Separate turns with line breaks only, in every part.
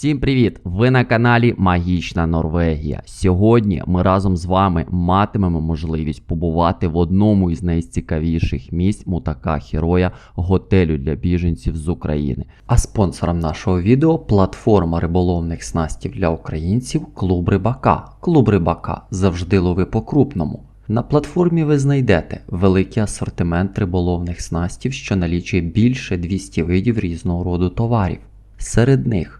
Всім привіт! Ви на каналі Магічна Норвегія. Сьогодні ми разом з вами матимемо можливість побувати в одному із найцікавіших місць мутака Хероя готелю для біженців з України. А спонсором нашого відео платформа риболовних снастів для українців Клуб Рибака. Клуб Рибака завжди лови по крупному. На платформі ви знайдете великий асортимент риболовних снастів, що налічує більше 200 видів різного роду товарів. Серед них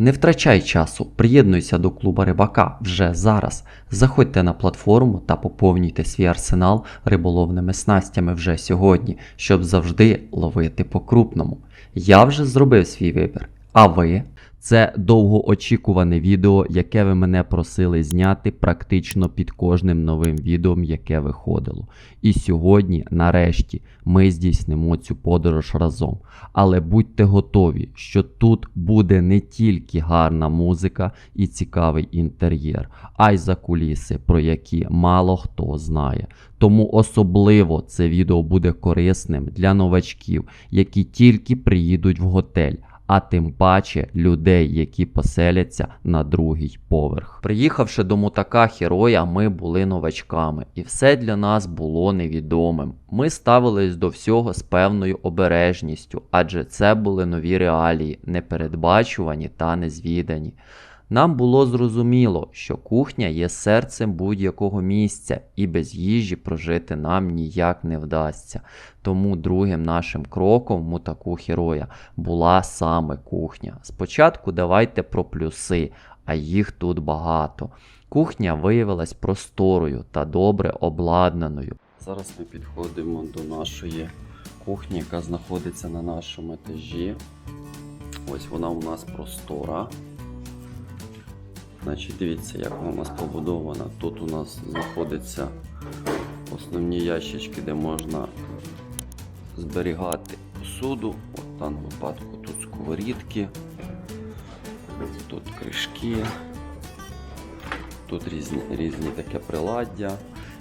Не втрачай часу, приєднуйся до клуба рибака вже зараз. Заходьте на платформу та поповнюйте свій арсенал риболовними снастями вже сьогодні, щоб завжди ловити по-крупному. Я вже зробив свій вибір. А ви? Це довгоочікуване відео, яке ви мене просили зняти практично під кожним новим відео, яке виходило. І сьогодні, нарешті, ми здійснимо цю подорож разом. Але будьте готові, що тут буде не тільки гарна музика і цікавий інтер'єр, а й закуліси, про які мало хто знає. Тому особливо це відео буде корисним для новачків, які тільки приїдуть в готель а тим паче людей, які поселяться на другий поверх. Приїхавши до мутака Хероя, ми були новачками, і все для нас було невідомим. Ми ставились до всього з певною обережністю, адже це були нові реалії, непередбачувані та незвідані. Нам було зрозуміло, що кухня є серцем будь-якого місця, і без їжі прожити нам ніяк не вдасться. Тому другим нашим кроком в мутаку героя була саме кухня. Спочатку давайте про плюси, а їх тут багато. Кухня виявилась просторою та добре обладнаною. Зараз ми підходимо до нашої кухні, яка знаходиться на нашому етажі. Ось вона у нас простора. Значить, Дивіться, як вона у нас побудована. Тут у нас знаходяться основні ящички, де можна зберігати посуду. От в даному випадку тут сковорідки, тут кришки, тут різні, різні таке приладдя,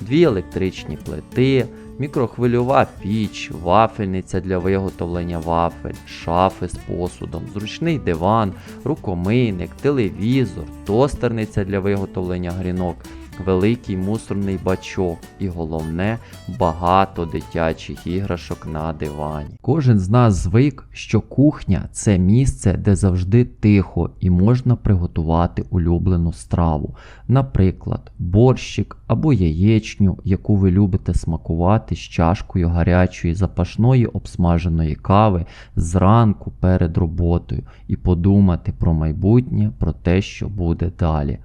дві електричні плити мікрохвильова піч, вафельниця для виготовлення вафель, шафи з посудом, зручний диван, рукомийник, телевізор, тостерниця для виготовлення грінок великий мусорний бачок і головне багато дитячих іграшок на дивані. Кожен з нас звик, що кухня це місце, де завжди тихо і можна приготувати улюблену страву, наприклад, борщик або яєчню, яку ви любите смакувати з чашкою гарячої запашної обсмаженої кави зранку перед роботою і подумати про майбутнє, про те, що буде далі.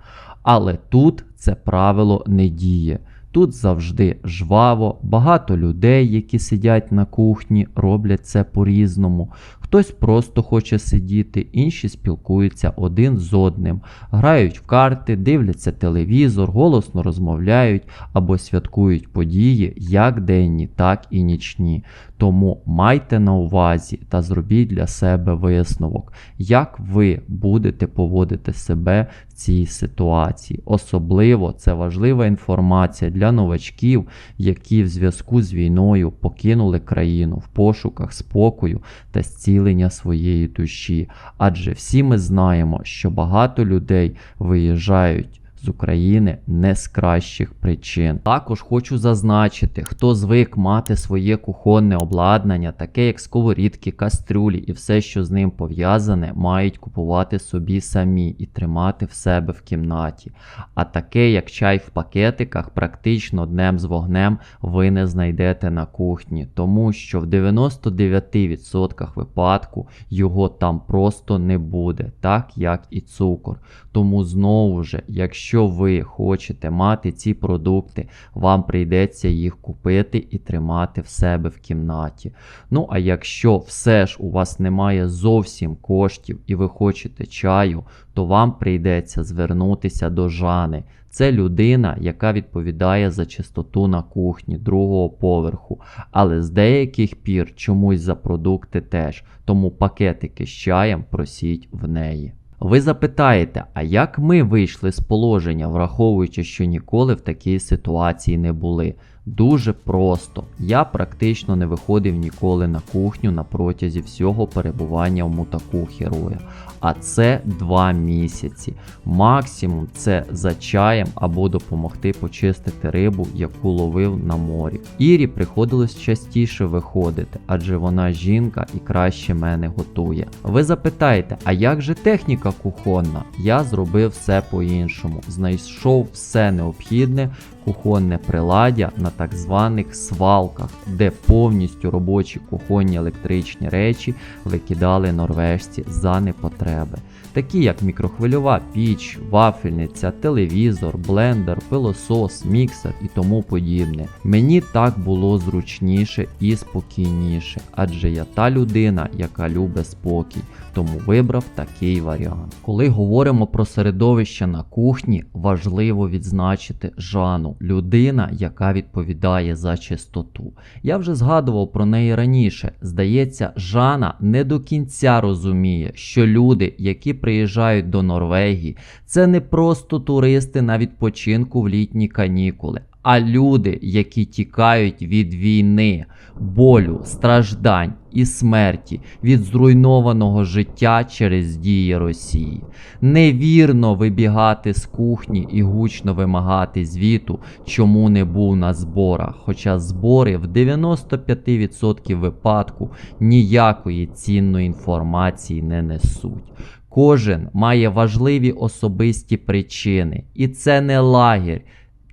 Але тут це правило не діє. Тут завжди жваво, багато людей, які сидять на кухні, роблять це по-різному. Хтось просто хоче сидіти, інші спілкуються один з одним, грають в карти, дивляться телевізор, голосно розмовляють або святкують події як денні, так і нічні. Тому майте на увазі та зробіть для себе висновок, як ви будете поводити себе в цій ситуації. Особливо це важлива інформація для новачків, які в зв'язку з війною покинули країну в пошуках спокою та зцілення своєї душі. Адже всі ми знаємо, що багато людей виїжджають з України не з кращих причин. Також хочу зазначити, хто звик мати своє кухонне обладнання, таке як сковорідки, кастрюлі і все, що з ним пов'язане, мають купувати собі самі і тримати в себе в кімнаті. А таке, як чай в пакетиках, практично днем з вогнем ви не знайдете на кухні, тому що в 99% випадку його там просто не буде, так як і цукор. Тому знову ж, якщо якщо ви хочете мати ці продукти, вам прийдеться їх купити і тримати в себе в кімнаті. Ну а якщо все ж у вас немає зовсім коштів і ви хочете чаю, то вам прийдеться звернутися до Жани. Це людина, яка відповідає за чистоту на кухні другого поверху, але з деяких пір чомусь за продукти теж, тому пакетики з чаєм просіть в неї. Ви запитаєте, а як ми вийшли з положення, враховуючи, що ніколи в такій ситуації не були? Дуже просто. Я практично не виходив ніколи на кухню на протязі всього перебування в мутаку героя. А це 2 місяці. Максимум це за чаєм або допомогти почистити рибу, яку ловив на морі. Ірі приходилось частіше виходити, адже вона жінка і краще мене готує. Ви запитаєте, а як же техніка кухонна? Я зробив все по-іншому. Знайшов все необхідне кухонне приладдя на так званих свалках, де повністю робочі кухонні електричні речі викидали норвежці за непотреби, такі як мікрохвильова піч, вафельниця, телевізор, блендер, пилосос, міксер і тому подібне. Мені так було зручніше і спокійніше, адже я та людина, яка любить спокій, тому вибрав такий варіант. Коли говоримо про середовище на кухні, важливо відзначити Жану, людина, яка відповідає за чистоту. Я вже згадував про неї раніше. Здається, Жана не до кінця розуміє, що люди, які приїжджають до Норвегії, це не просто туристи на відпочинку в літні канікули. А люди, які тікають від війни, болю, страждань і смерті від зруйнованого життя через дії Росії. Невірно вибігати з кухні і гучно вимагати звіту, чому не був на зборах. Хоча збори в 95% випадку ніякої цінної інформації не несуть. Кожен має важливі особисті причини, і це не лагерь,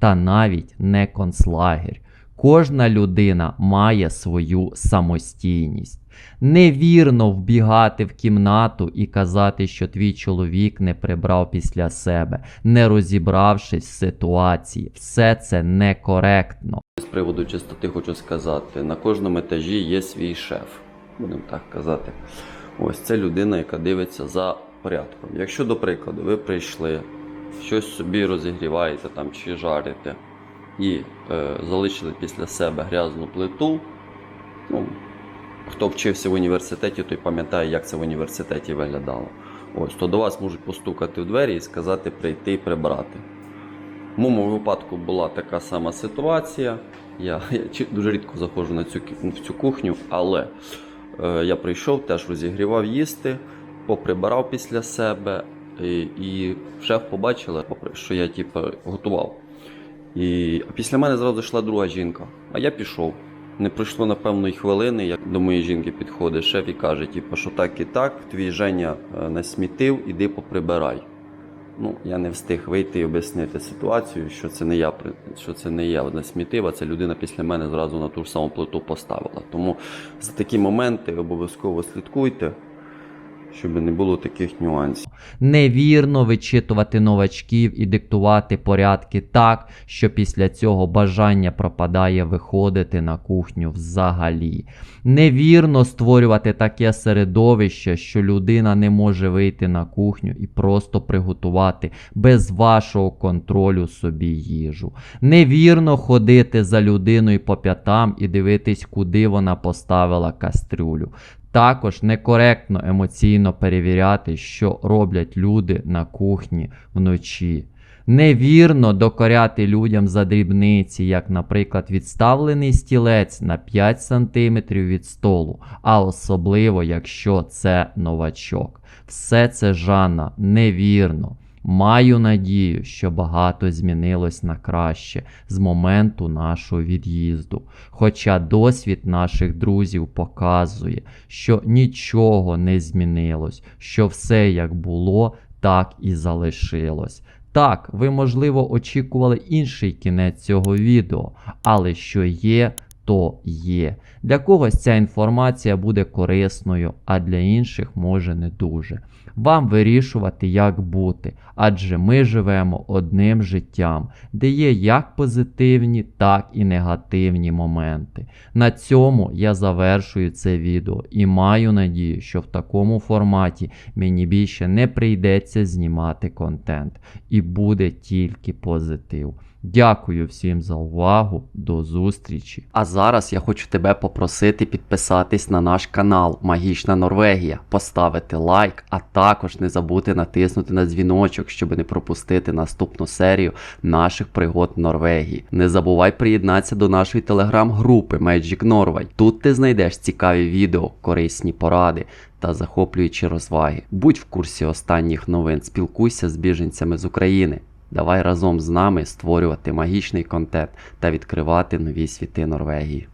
та навіть не концлагерь. Кожна людина має свою самостійність. Невірно вбігати в кімнату і казати, що твій чоловік не прибрав після себе, не розібравшись в ситуації. Все це некоректно.
З приводу чистоти хочу сказати, на кожному етажі є свій шеф, будемо так казати. Ось це людина, яка дивиться за порядком. Якщо, до прикладу, ви прийшли, щось собі розігріваєте там чи жарите і е, залишили після себе грязну плиту, ну, хто вчився в університеті, той пам'ятає, як це в університеті виглядало. Ось, то до вас можуть постукати в двері і сказати прийти і прибрати. В моєму випадку була така сама ситуація. Я, я дуже рідко заходжу на цю, в цю кухню, але е, я прийшов, теж розігрівав їсти, поприбирав після себе, і, шеф побачила, що я типу, готував. І після мене зразу йшла друга жінка, а я пішов. Не пройшло, напевно, й хвилини, як до моєї жінки підходить шеф і каже, типу, що так і так, твій Женя е, насмітив, іди поприбирай. Ну, я не встиг вийти і об'яснити ситуацію, що це не я що це не я насмітив, а це людина після мене зразу на ту ж саму плиту поставила. Тому за такі моменти обов'язково слідкуйте, щоб не було таких нюансів.
Невірно вичитувати новачків і диктувати порядки так, що після цього бажання пропадає виходити на кухню взагалі. Невірно створювати таке середовище, що людина не може вийти на кухню і просто приготувати без вашого контролю собі їжу. Невірно ходити за людиною по п'ятам і дивитись, куди вона поставила кастрюлю. Також некоректно емоційно перевіряти, що роблять люди на кухні вночі. Невірно докоряти людям за дрібниці, як, наприклад, відставлений стілець на 5 см від столу, а особливо, якщо це новачок. Все це Жанна невірно. Маю надію, що багато змінилось на краще з моменту нашого від'їзду. Хоча досвід наших друзів показує, що нічого не змінилось, що все як було, так і залишилось. Так, ви, можливо, очікували інший кінець цього відео, але що є, хто є. Для когось ця інформація буде корисною, а для інших може не дуже. Вам вирішувати, як бути, адже ми живемо одним життям, де є як позитивні, так і негативні моменти. На цьому я завершую це відео і маю надію, що в такому форматі мені більше не прийдеться знімати контент і буде тільки позитив. Дякую всім за увагу. До зустрічі. А зараз я хочу тебе попросити підписатись на наш канал Магічна Норвегія, поставити лайк, а також не забути натиснути на дзвіночок, щоб не пропустити наступну серію наших пригод в Норвегії. Не забувай приєднатися до нашої телеграм-групи Magic Norway. Тут ти знайдеш цікаві відео, корисні поради та захоплюючі розваги. Будь в курсі останніх новин, спілкуйся з біженцями з України. Давай разом з нами створювати магічний контент та відкривати нові світи Норвегії.